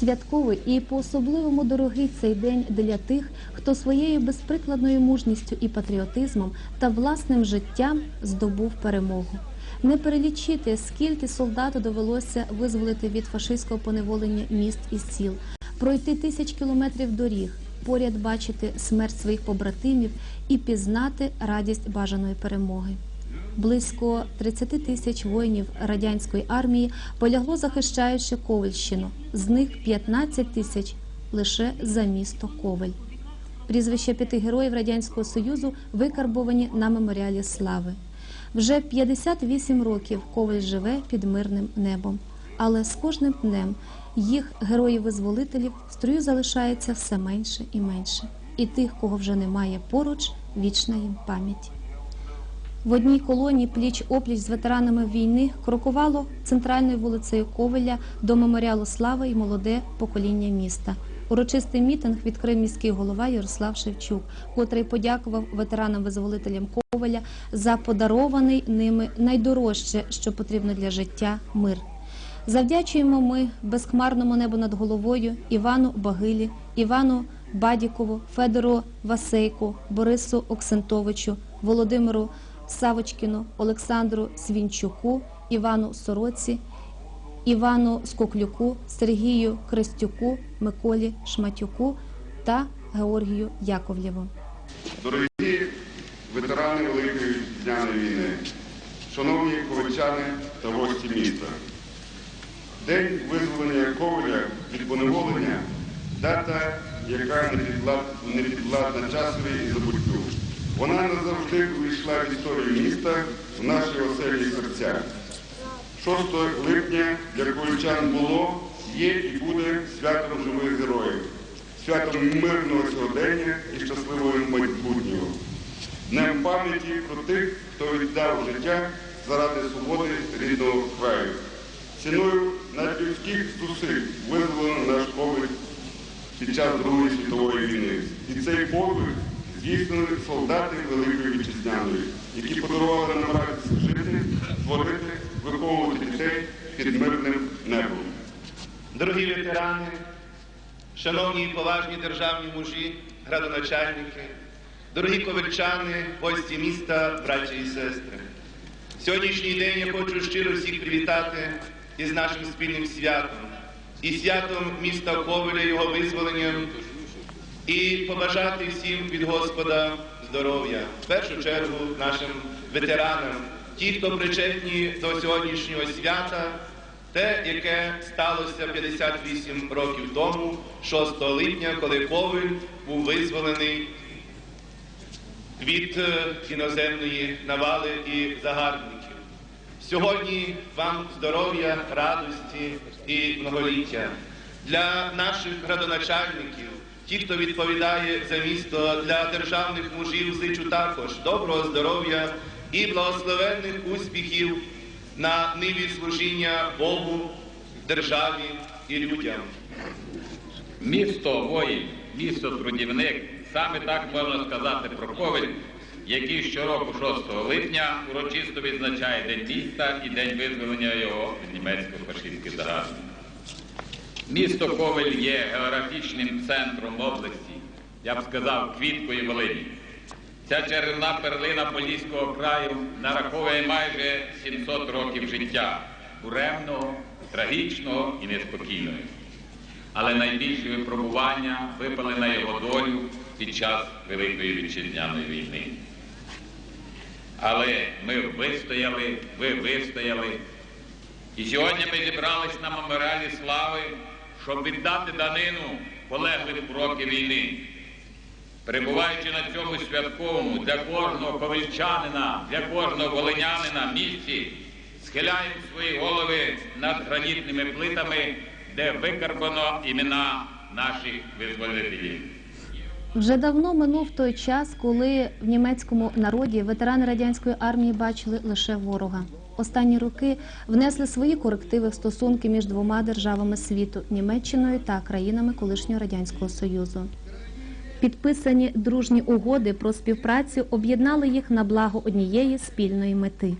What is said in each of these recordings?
Святковий і по-особливому дорогий цей день для тих, хто своєю безприкладною мужністю і патріотизмом та власним життям здобув перемогу. Не перелічити, скільки солдату довелося визволити від фашистського поневолення міст і сіл, пройти тисяч кілометрів доріг, поряд бачити смерть своїх побратимів і пізнати радість бажаної перемоги. Близько 30 тисяч воїнів радянської армії полягло захищаючи Ковальщину. З них 15 тисяч лише за місто Ковель. Прізвища п'яти героїв Радянського Союзу викарбовані на меморіалі слави. Вже 58 років Коваль живе під мирним небом. Але з кожним днем їх героїв-визволителів строю залишається все менше і менше. І тих, кого вже немає поруч, вічна їм пам'ять. В одній колоні пліч опліч з ветеранами війни крокувало центральною вулицею Ковеля до меморіалу Слави і молоде покоління міста. Урочистий мітинг відкрив міський голова Ярослав Шевчук, котрий подякував ветеранам-визволителям Ковеля за подарований ними найдорожче, що потрібно для життя мир. Завдячуємо ми безхмарному небу над головою Івану Багилі, Івану Бадікову, Федору Васейку, Борису Оксентовичу, Володимиру Савочкіну, Олександру Свінчуку, Івану Сороці, Івану Скоклюку, Сергію Крестюку, Миколі Шматюку та Георгію Яковлєву. Дорогі ветерани Великої Вітчизняної війни, шановні ковальчани та гості міста. День визволення Коваля від поневолення дата, яка не підлад- не підвладна часові і забуттю. Вона назавжди увійшла в історію міста, в наші оселі серця. 6 липня для ковальчан було, є і буде святом живих героїв, святом мирного сьогодення і щасливого майбутнього. Днем пам'яті про тих, хто віддав життя заради свободи рідного краю. Ціною надлюдських зусиль визволено наш коваль під час Другої світової війни. І цей подвиг здійснили солдати Великої Вітчизняної, які подарували нам радість жити, творити, виховувати дітей під мирним небом. Дорогі ветерани, шановні і поважні державні мужі, градоначальники, дорогі ковальчани, гості міста, браті і сестри. Сьогоднішній день я хочу щиро всіх привітати із нашим спільним святом, і святом міста Ковеля, його визволенням, і побажати всім від Господа здоров'я. В першу чергу нашим ветеранам, ті, хто причетні до сьогоднішнього свята, те, яке сталося 58 років тому, 6 липня, коли Ковель був визволений від е, іноземної навали і загарбників. Сьогодні вам здоров'я, радості і многоліття. Для наших градоначальників, ті, хто відповідає за місто, для державних мужів зичу також доброго здоров'я і благословенних успіхів на ниві служіння Богу, державі і людям. Місто воїн, місто трудівник, саме так можна сказати про Ковель, який щороку 6 липня урочисто відзначає День міста і День визволення його від німецько-фашистських загарбників. Місто Ковель є географічним центром області, я б сказав, квіткою Волині. Ця чарівна перлина Поліського краю нараховує майже 700 років життя, буремного, трагічного і неспокійного. Але найбільші випробування випали на його долю під час Великої Вітчизняної війни. Але ми вистояли, ви вистояли. І сьогодні ми зібрались на меморіалі слави, щоб віддати данину полеглих в війни. Перебуваючи на цьому святковому для кожного ковальчанина, для кожного волинянина місці, схиляємо свої голови над гранітними плитами, де викарбано імена наших визволителів. Вже давно минув той час, коли в німецькому народі ветерани радянської армії бачили лише ворога. Останні роки внесли свої корективи в стосунки між двома державами світу Німеччиною та країнами колишнього радянського союзу. Підписані дружні угоди про співпрацю об'єднали їх на благо однієї спільної мети.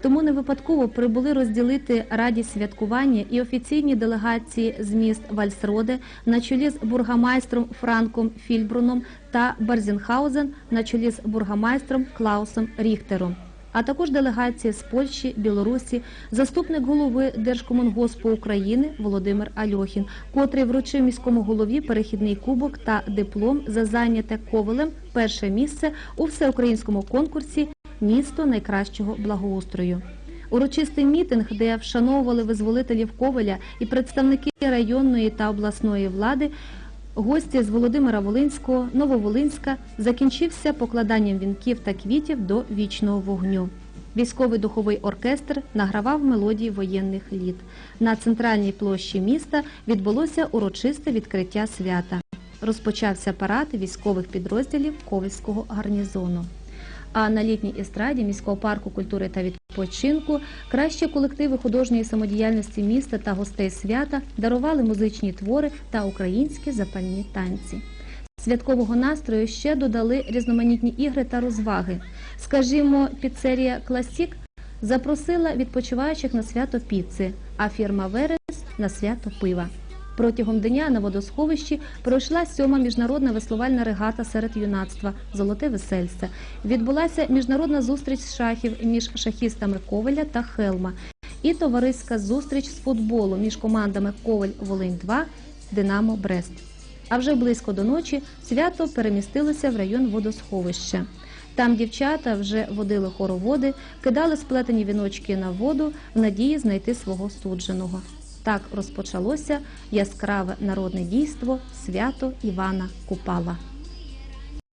Тому не випадково прибули розділити радість святкування і офіційні делегації з міст Вальсроде на чолі з бургомайстром Франком Фільбруном та Барзінхаузен на чолі з бургомайстром Клаусом Ріхтером а також делегації з Польщі, Білорусі, заступник голови Держкомунгоспу України Володимир Альохін, котрий вручив міському голові перехідний кубок та диплом за зайняте ковалем перше місце у всеукраїнському конкурсі Місто найкращого благоустрою. Урочистий мітинг, де вшановували визволителів Ковеля і представники районної та обласної влади, Гості з Володимира Волинського, Нововолинська закінчився покладанням вінків та квітів до вічного вогню. Військовий духовий оркестр награвав мелодії воєнних літ. На центральній площі міста відбулося урочисте відкриття свята. Розпочався парад військових підрозділів Ковельського гарнізону. А на літній естраді міського парку культури та відпочинку кращі колективи художньої самодіяльності міста та гостей свята дарували музичні твори та українські запальні танці. Святкового настрою ще додали різноманітні ігри та розваги. Скажімо, піцерія Класік запросила відпочиваючих на свято піци, а фірма Верес на свято пива. Протягом дня на водосховищі пройшла сьома міжнародна веслувальна регата серед юнацтва Золоте весельце. Відбулася міжнародна зустріч шахів між шахістами Ковеля та Хелма і товариська зустріч з футболу між командами Ковель Волинь 2 Динамо Брест. А вже близько до ночі свято перемістилося в район водосховища. Там дівчата вже водили хороводи, кидали сплетені віночки на воду в надії знайти свого судженого. Так розпочалося яскраве народне дійство свято Івана Купала.